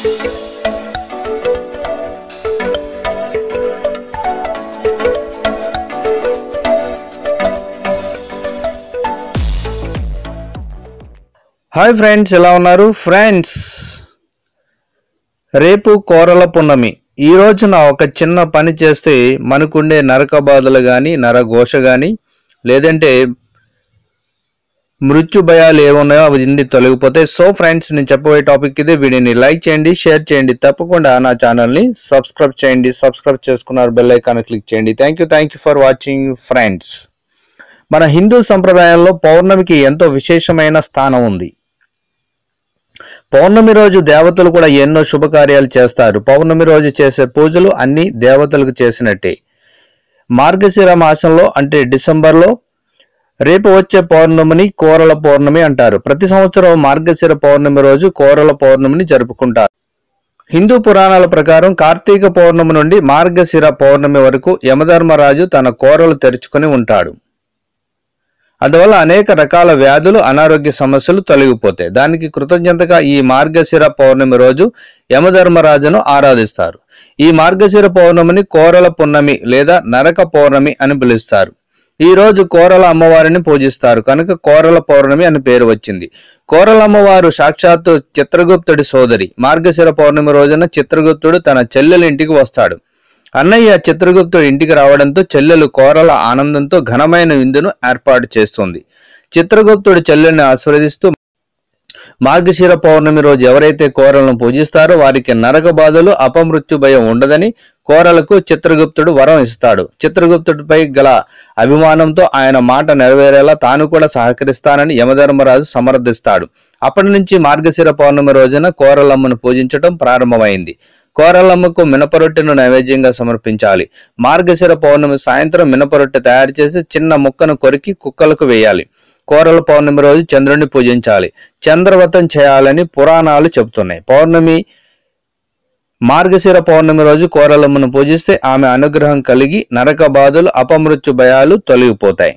Hi friends ఎలా ఉన్నారు? Friends రేపు కోరల పున్నమి. ఈ రోజున ఒక చిన్న పని చేస్తే మనకుండే నరక బాధలు కానీ నరఘోష కానీ లేదంటే మృత్యు భయాలు ఏమున్నాయో అవి ఇన్ని తొలగిపోతే సో ఫ్రెండ్స్ నేను చెప్పబోయే టాపిక్ ఇది. వీడియోని లైక్ చేయండి షేర్ చేయండి. తప్పకుండా నా ఛానల్ని సబ్స్క్రైబ్ చేయండి. సబ్స్క్రైబ్ చేసుకున్నారు బెల్ ఐకాన్ క్లిక్ చేయండి. Thank you thank you for watching friends మన హిందూ సంప్రదాయంలో పౌర్ణమికి ఎంతో విశేషమైన స్థానం ఉంది. పౌర్ణమి రోజు దేవతలు కూడా ఎన్నో శుభకార్యాలు చేస్తారు. పౌర్ణమి రోజు చేసే పూజలు అన్ని దేవతలకు చేసినట్టే. మార్గశిర మాసంలో అంటే డిసెంబర్లో రేపు వచ్చే పౌర్ణమిని కోరల పౌర్ణమి అంటారు. ప్రతి సంవత్సరం మార్గశిర పౌర్ణమి రోజు కోరల పౌర్ణమిని జరుపుకుంటారు. హిందూ పురాణాల ప్రకారం కార్తీక పౌర్ణమి నుండి మార్గశిర పౌర్ణమి వరకు యమధర్మరాజు తన కోరలు తెరుచుకొని ఉంటాడు. అందువల్ల అనేక రకాల వ్యాధులు అనారోగ్య సమస్యలు తొలగిపోతాయి. దానికి కృతజ్ఞతగా ఈ మార్గశిర పౌర్ణమి రోజు యమధర్మరాజును ఆరాధిస్తారు. ఈ మార్గశిర పౌర్ణమిని కోరల పున్నమి లేదా నరక పౌర్ణమి అని పిలుస్తారు. ఈ రోజు కోరల అమ్మవారిని పూజిస్తారు. కనుక కోరల పౌర్ణమి అని పేరు వచ్చింది. కోరల అమ్మవారు సాక్షాత్తు చిత్రగుప్తుడి సోదరి. మార్గశిర పౌర్ణమి రోజున చిత్రగుప్తుడు తన చెల్లెల ఇంటికి వస్తాడు. అన్నయ్య చిత్రగుప్తుడు ఇంటికి రావడంతో చెల్లెలు కోరల ఆనందంతో ఘనమైన విందును ఏర్పాటు చేస్తుంది. చిత్రగుప్తుడు చెల్లెల్ని ఆశీర్వదిస్తూ మార్గశిర పౌర్ణమి రోజు ఎవరైతే కోరలను పూజిస్తారో వారికి నరక బాధలు అపమృత్యు భయం ఉండదని కోరలకు చిత్రగుప్తుడు వరం ఇస్తాడు. చిత్రగుప్తుడిపై గల అభిమానంతో ఆయన మాట నెరవేరేలా తాను కూడా సహకరిస్తానని యమధర్మరాజు సమర్థిస్తాడు. అప్పటి నుంచి మార్గశిర పౌర్ణమి రోజున కోరలమ్మను పూజించడం ప్రారంభమైంది. కోరలమ్మకు మినపరొట్టెను నైవేద్యంగా సమర్పించాలి. మార్గశిర పౌర్ణమి సాయంత్రం మినపరొట్టె తయారు చేసి చిన్న ముక్కను కొరికి కుక్కలకు వేయాలి. కోరల పౌర్ణమి రోజు చంద్రుడిని పూజించాలి. చంద్రవ్రతం చేయాలని పురాణాలు చెబుతున్నాయి. పౌర్ణమి మార్గశిర పౌర్ణమి రోజు కోరలమ్మను పూజిస్తే ఆమె అనుగ్రహం కలిగి నరక బాధలు అపమృత్యు భయాలు తొలగిపోతాయి.